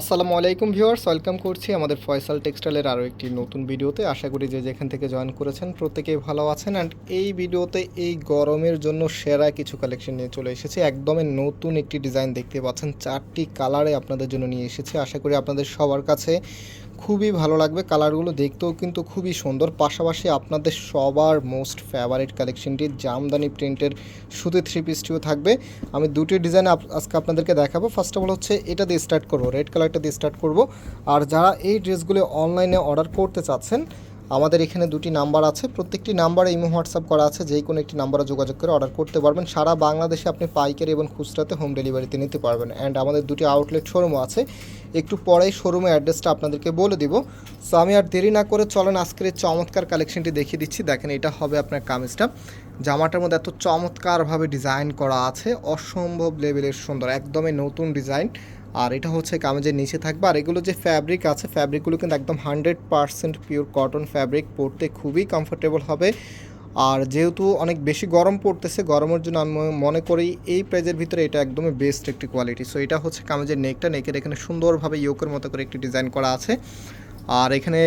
আসসালামু আলাইকুম viewers, welcome করছি আমাদের ফয়সাল টেক্সটাইলের আরও একটি নতুন ভিডিওতে। আশা করি যে যেখান থেকে জয়েন করেছেন প্রত্যেকেই ভালো আছেন। অ্যান্ড এই ভিডিওতে এই গরমের জন্য সেরা কিছু কালেকশন নিয়ে চলে এসেছে। একদমই নতুন একটি ডিজাইন দেখতে পাচ্ছেন। চারটি কালারে আপনাদের জন্য নিয়ে এসেছে। আশা করি আপনাদের সবার কাছে খুবই ভালো লাগবে কালারগুলো দেখতেও কিন্তু খুবই সুন্দর। পাশাপাশি আপনাদের সবার মোস্ট ফেভারিট কালেকশনটি জামদানি প্রিন্টের সুতি থ্রি পিসটিও থাকবে। আমি দুটি ডিজাইন আজকে আপনাদেরকে দেখাবো। ফার্স্ট অফ অল হচ্ছে এটা দিয়ে স্টার্ট করব। রেড কালারটা দিয়ে স্টার্ট করব। আর যারা এই ড্রেসগুলো অনলাইনে অর্ডার করতে চাচ্ছেন আমাদের এখানে দুটি নাম্বার আছে। প্রত্যেকটি নাম্বারে ইমো, হোয়াটসঅ্যাপ করা আছে। যেই কোনো একটি নাম্বারে যোগাযোগ করে অর্ডার করতে পারবেন। সারা বাংলাদেশে আপনি পাইকারি এবং খুচরাতে হোম ডেলিভারিতে নিতে পারবেন। অ্যান্ড আমাদের দুটি আউটলেট শোরুমও আছে। একটু পরেই শোরুমের অ্যাড্রেসটা আপনাদেরকে বলে দিব। সো আমি আর দেরি না করে চলেন আজকের এই চমৎকার কালেকশনটি দেখিয়ে দিচ্ছি। দেখেন, এটা হবে আপনার কামিজটা। জামাটার মধ্যে এত চমৎকারভাবে ডিজাইন করা আছে। অসম্ভব লেভেলের সুন্দর, একদমই নতুন ডিজাইন। আর এটা হচ্ছে কামেজের নিচে থাকবে। আর এগুলো যে ফ্যাব্রিক আছে ফ্যাব্রিকগুলো কিন্তু একদম hundred percent pure cotton fabric পরতে খুবই কমফোর্টেবল হবে। আর যেহেতু অনেক বেশি গরম পড়তেছে, গরমের জন্য আমি মনে করি এই প্রাইজের ভিতরে এটা একদমই বেস্ট একটি কোয়ালিটি সো এটা হচ্ছে কামেজের নেকটা নেকের এখানে সুন্দরভাবে ইয়োকের মতো করে একটি ডিজাইন করা আছে। আর এখানে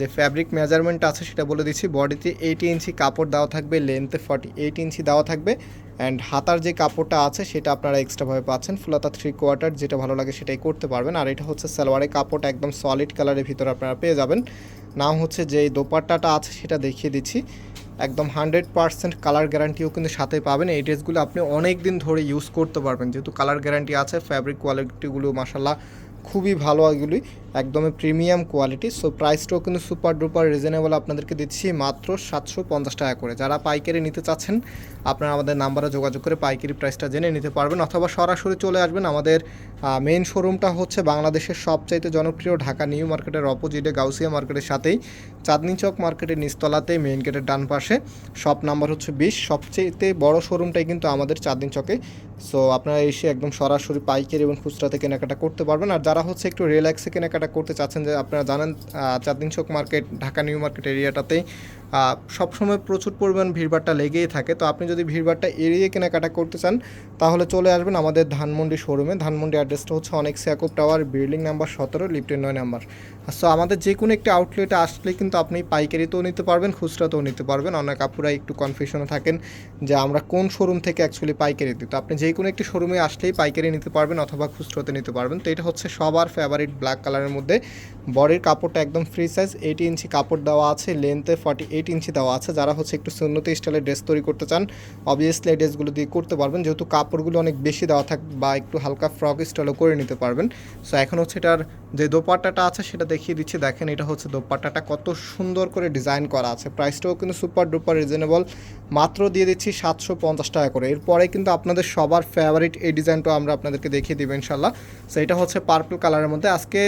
যে ফ্যাব্রিক মেজারমেন্ট আছে, সেটা বলে দিচ্ছি। বডিতে এইটি ইঞ্চি কাপড় দেওয়া থাকবে লেন্থে ফর্টি এইট ইঞ্চি দেওয়া থাকবে। অ্যান্ড হাতার যে কাপড়টা আছে, সেটা আপনারা এক্সট্রাভাবে পাচ্ছেন। ফুলাতা থ্রি কোয়ার্টার যেটা ভালো লাগে সেটাই করতে পারবেন। আর এটা হচ্ছে সালোয়ারের কাপড়টা একদম সলিড কালারের ভিতরে আপনারা পেয়ে যাবেন। নাম হচ্ছে যে দোপাট্টাটা আছে, সেটা দেখিয়ে দিচ্ছি। একদম হান্ড্রেড পার্সেন্ট কালার গ্যারান্টিও কিন্তু সাথে পাবেন। এই ড্রেসগুলো আপনি অনেক দিন ধরে ইউজ করতে পারবেন। যেহেতু কালার গ্যারান্টি আছে ফ্যাব্রিক কোয়ালিটিগুলো মাসাল্লাহ খুবই ভালো এগুলি, একদমই প্রিমিয়াম কোয়ালিটি সো প্রাইসটাও কিন্তু সুপার ডুপার রিজনেবল আপনাদেরকে দিচ্ছি মাত্র সাতশো পঞ্চাশ টাকা করে। যারা পাইকারি নিতে চাচ্ছেন, আপনারা আমাদের নাম্বারে যোগাযোগ করে পাইকারি প্রাইসটা জেনে নিতে পারবেন, অথবা সরাসরি চলে আসবেন আমাদের মেন শোরুমটা হচ্ছে বাংলাদেশের সবচাইতে জনপ্রিয় ঢাকা নিউ মার্কেটের অপোজিটে গাউসিয়া মার্কেটের সাথেই। চাঁদনি চক মার্কেটের নিচতলাতেই মেইন গেটের ডান পাশে। শপ নাম্বার হচ্ছে বিশ। সবচেয়ে বড় শোরুমটাই কিন্তু আমাদের চাঁদনি চকে। সো আপনারা এসে একদম সরাসরি পাইকারি এবং খুচরাতে কেনাকাটা করতে পারবেন। আর যারা হচ্ছে একটু রিল্যাক্সে কেনাকাটা করতে চাচ্ছেন, যে আপনারা জানেন Chandni Chowk market Dhaka New Market এরিয়াটাতেই সবসময় প্রচুর পরিমাণ ভিড়ভাড়টা লেগেই থাকে। তো আপনি যদি ভিড়ভাড়টা এড়িয়ে কেনাকাটা করতে চান, তাহলে চলে আসবেন আমাদের ধানমন্ডি শোরুমে ধানমন্ডি অ্যাড্রেসটা হচ্ছে অনেক স্যাকুপ টাওয়ার বিল্ডিং নাম্বার সতেরো লিফটের নয় নাম্বার সো আমাদের যে কোনো একটি আউটলেটে আসলে কিন্তু আপনি পাইকারিতেও নিতে পারবেন, খুচরাতেও নিতে পারবেন। অনেক আপুরা একটু কনফিউশনে থাকেন যে আমরা কোন শোরুম থেকে অ্যাকচুয়ালি পাইকারি দিই। তো আপনি যে কোনো একটি শোরুমে আসলেই পাইকারি নিতে পারবেন অথবা খুচরাতে নিতে পারবেন। তো এটা হচ্ছে সবার ফেভারিট ব্ল্যাক কালারের মধ্যে। বডির কাপড়টা একদম ফ্রি সাইজ এইট ইঞ্চি কাপড় দেওয়া আছে লেন্থে ফর্টি এইট ইঞ্চি দেওয়া আছে। যারা হচ্ছে একটু সুন্নতি স্টাইলের ড্রেস তৈরি করতে চান অবভিয়াসলি এই ড্রেসগুলো দিয়ে করতে পারবেন। যেহেতু কাপড়গুলো অনেক বেশি দেওয়া থাক বা একটু হালকা ফ্রক স্টাইলও করে নিতে পারবেন। সো এখন হচ্ছে এটার যে দোপাট্টাটা আছে সেটা দেখিয়ে দিচ্ছি। দেখেন এটা হচ্ছে দোপাট্টাটা। কত সুন্দর করে ডিজাইন করা আছে। প্রাইসটাও কিন্তু সুপার ডুপার রিজনেবল। মাত্র দিয়ে দিচ্ছি সাতশো পঞ্চাশ টাকা করে। এরপরে কিন্তু আপনাদের সবার ফেভারিট এই ডিজাইনটাও আমরা আপনাদেরকে দেখিয়ে দেবো ইনশাল্লাহ সো এটা হচ্ছে পার্পল কালারের মধ্যে। আজকে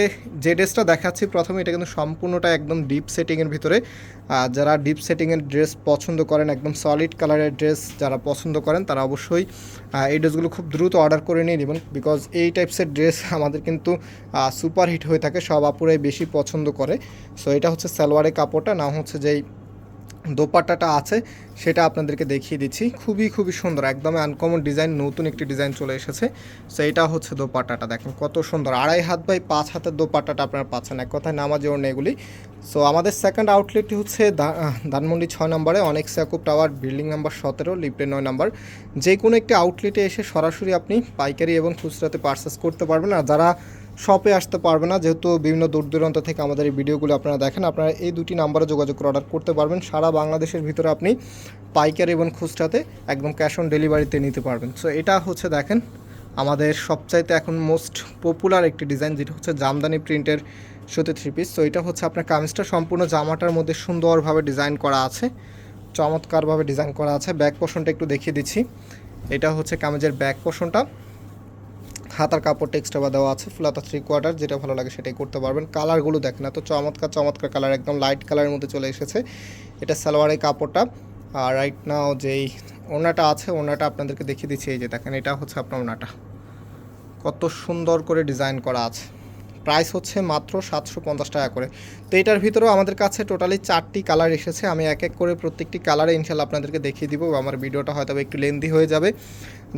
যে ড্রেসটা দেখাচ্ছি প্রথমে, এটা কিন্তু সম্পূর্ণটা একদম ডিপ সেটিংয়ের ভিতরে। যারা ডিপ সেটিংয়ের ড্রেস পছন্দ করেন, একদম সলিড কালারের ড্রেস যারা পছন্দ করেন, তারা অবশ্যই এই ড্রেসগুলো খুব দ্রুত অর্ডার করে নিয়ে নেবেন। বিকজ এই টাইপসের ড্রেস আমাদের কিন্তু সুপার হিট হয়ে থাকে, সব আপুরাই বেশি পছন্দ করে। সো এটা হচ্ছে সালোয়ারের কাপড়টা না হচ্ছে যেই দোপাট্টাটা আছে, সেটা আপনাদেরকে দেখিয়ে দিচ্ছি। খুবই খুবই সুন্দর, একদম আনকমন ডিজাইন নতুন একটি ডিজাইন চলে এসেছে। সো এটা হচ্ছে দোপাট্টাটা, দেখেন কত সুন্দর। আড়াই হাত বাই পাঁচ হাতের দোপাট্টাটা আপনারা পাচ্ছেন, এক কথায় নামাজে ওর এগুলি। সো আমাদের সেকেন্ড আউটলেটটি হচ্ছে ধানমন্ডি ছয় নম্বরে, অনেক স্যাকুপ টাওয়ার, বিল্ডিং নাম্বার সতেরো লিফটে নয় নাম্বার। যে কোনো একটি আউটলেটে এসে সরাসরি আপনি পাইকারি এবং খুচরাতে পারচেস করতে পারবেন। আর যারা শপে আসতে পারবে না। যেহেতু বিভিন্ন দূর দূরান্ত থেকে আমাদের এই ভিডিওগুলো আপনারা দেখেন, আপনারা এই দুটি নাম্বারে যোগাযোগ করে অর্ডার করতে পারবেন। সারা বাংলাদেশের ভিতরে আপনি পাইকারি এবং খুচরাতে একদম ক্যাশ অন ডেলিভারিতে নিতে পারবেন। সো এটা হচ্ছে দেখেন, আমাদের সবচাইতে এখন মোস্ট পপুলার একটি ডিজাইন যেটা হচ্ছে জামদানি প্রিন্টের সুতি থ্রি পিস সো এটা হচ্ছে আপনার কামিজটা। সম্পূর্ণ জামাটার মধ্যে সুন্দরভাবে ডিজাইন করা আছে। চমৎকারভাবে ডিজাইন করা আছে। ব্যাক পোষণটা একটু দেখিয়ে দিচ্ছি। এটা হচ্ছে কামিজের ব্যাক পোষণটা হাতার কাপড় টেক্সটা বা দেওয়া আছে ফুলাতা থ্রি কোয়ার্টার যেটা ভালো লাগে সেটাই করতে পারবেন। কালারগুলো দেখেন এত চমৎকার চমৎকার কালার একদম লাইট কালারের মধ্যে চলে এসেছে। এটা সালোয়ারের কাপড়টা। আর রাইট নাও যেই ওনাটা আছে ওনাটা আপনাদেরকে দেখিয়ে দিচ্ছি, এই যে দেখেন, এটা হচ্ছে আপনার ওনাটা কত সুন্দর করে ডিজাইন করা আছে। প্রাইস হচ্ছে মাত্র সাতশো পঞ্চাশ টাকা করে। তো এটার ভিতরেও আমাদের কাছে টোটালি চারটি কালার এসেছে। আমি এক এক করে প্রত্যেকটি কালারে ইনশাল্লাহ আপনাদেরকে দেখিয়ে দিব। আমার ভিডিওটা হয়তো একটু লেন্দি হয়ে যাবে।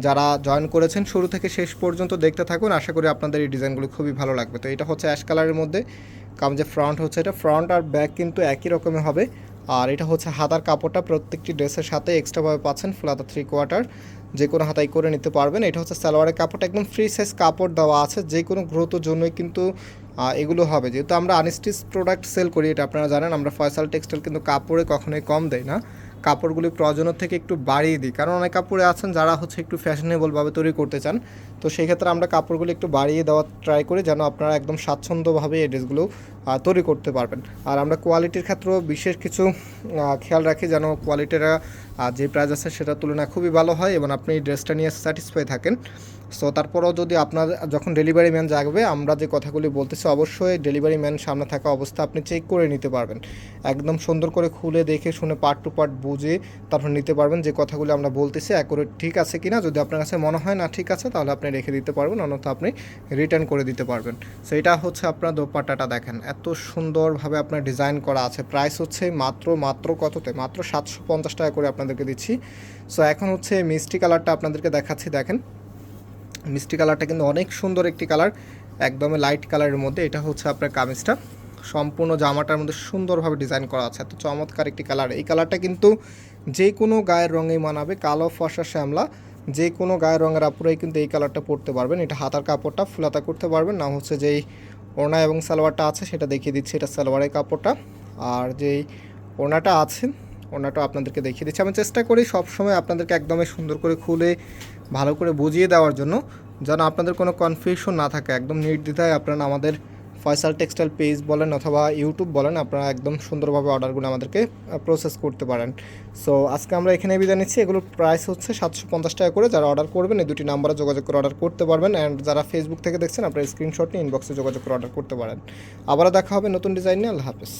যারা জয়েন করেছেন শুরু থেকে শেষ পর্যন্ত দেখতে থাকুন। আশা করি আপনাদের এই ডিজাইনগুলো খুবই ভালো লাগবে। তো এটা হচ্ছে অ্যাশ কালারের মধ্যে। কারণ যে ফ্রন্ট হচ্ছে এটা ফ্রন্ট আর ব্যাক কিন্তু একই রকমের হবে। আর এটা হচ্ছে হাতার কাপড়টা, প্রত্যেকটি ড্রেসের সাথে এক্সট্রাভাবে পাচ্ছেন ফুল হাতা থ্রি কোয়ার্টার যে কোনো হাতাই করে নিতে পারবেন। এটা হচ্ছে সালোয়ারের কাপড়টা, একদম ফ্রি সাইজ কাপড় দেওয়া আছে, যে কোনো গ্রোথের জন্যই কিন্তু এগুলো হবে। যেহেতু আমরা আনস্টিচ প্রোডাক্ট সেল করি, এটা আপনারা জানেন, আমরা ফয়সাল টেক্সটাইল কিন্তু কাপড়ে কখনোই কম দেয় না। কাপড়গুলি প্রয়োজনের থেকে একটু বাড়িয়ে দিই, কারণ অনেক কাপড়ে আছেন যারা হচ্ছে একটু ফ্যাশনেবলভাবে তৈরি করতে চান। তো সেই ক্ষেত্রে আমরা কাপড়গুলো একটু বাড়িয়ে দেওয়ার ট্রাই করি যেন আপনারা একদম স্বাচ্ছন্দ্যভাবে এই ড্রেসগুলো তৈরি করতে পারবেন। আর আমরা কোয়ালিটির ক্ষেত্রেও বিশেষ কিছু খেয়াল রাখি যেন কোয়ালিটিটা যে প্রাইস আছে সেটার তুলনায় খুবই ভালো হয় এবং আপনি এই ড্রেসটা নিয়ে স্যাটিসফাই থাকেন। সো তারপরেও যদি আপনার, যখন ডেলিভারি ম্যান জাগবে, আমরা যে কথাগুলি বলতেছি, অবশ্যই ডেলিভারি ম্যান সামনে থাকা অবস্থা আপনি চেক করে নিতে পারবেন। একদম সুন্দর করে খুলে দেখে শুনে পার্ট টু পার্ট বুঝে তারপর নিতে পারবেন যে কথাগুলি আমরা বলতেছি। একরে ঠিক আছে কিনা? যদি আপনার কাছে মনে হয় না ঠিক আছে, তাহলে আপনি রেখে দিতে পারবেন, অন্যথা আপনি রিটার্ন করে দিতে পারবেন। সো এটা হচ্ছে আপনার দোপাট্টাটা দেখেন। এত সুন্দরভাবে আপনার ডিজাইন করা আছে। প্রাইস হচ্ছে মাত্র মাত্র কততে? মাত্র সাতশো পঞ্চাশ টাকা করে আপনাদেরকে দিচ্ছি। সো এখন হচ্ছে মিষ্টি কালারটা আপনাদেরকে দেখাচ্ছি, দেখেন। মিষ্টি কালারটা কিন্তু অনেক সুন্দর একটি কালার একদমই লাইট কালারের মধ্যে। এটা হচ্ছে আপনার কামিজটা। সম্পূর্ণ জামাটার মধ্যে সুন্দরভাবে ডিজাইন করা আছে। এত চমৎকার একটি কালার এই কালারটা কিন্তু যে কোনো গায়ের রঙেই মানাবে। কালো ফসা শ্যামলা। যে কোনো গায়ের রঙের আপুরাই কিন্তু এই কালারটা পরতে পারবেন। এটা হাতার কাপড়টা ফুলাতা করতে পারবেন। না হচ্ছে যেই ওড়না এবং সালোয়ারটা আছে, সেটা দেখিয়ে দিচ্ছি। এটা সালোয়ারের কাপড়টা। আর যেই ওড়নাটা আছে, ওড়নাটা আপনাদেরকে দেখিয়ে দিচ্ছি। আমি চেষ্টা করি সবসময় আপনাদেরকে একদমই সুন্দর করে খুলে, ভালো করে বুঝিয়ে দেওয়ার জন্য, যেন আপনাদের কোনো কনফিউশন না থাকে। একদম নির্দ্বিধায় আপনারা আমাদের ফয়সাল টেক্সটাইল পেজ বলেন অথবা ইউটিউব বলেন, আপনারা একদম সুন্দরভাবে অর্ডারগুলো আমাদেরকে প্রসেস করতে পারেন। সো আজকে আমরা এখানে বিদায় নিচ্ছি। এগুলোর প্রাইস হচ্ছে সাতশো পঞ্চাশ টাকা করে। যারা অর্ডার করবেন, এই দুটি নাম্বারে যোগাযোগ করে অর্ডার করতে পারবেন। অ্যান্ড যারা ফেসবুক থেকে দেখছেন, আপনারা স্ক্রিনশট নিয়ে ইনবক্সে যোগাযোগ করে অর্ডার করতে পারেন। আবারও দেখা হবে নতুন ডিজাইন নিয়ে। আল্লাহ হাফেজ।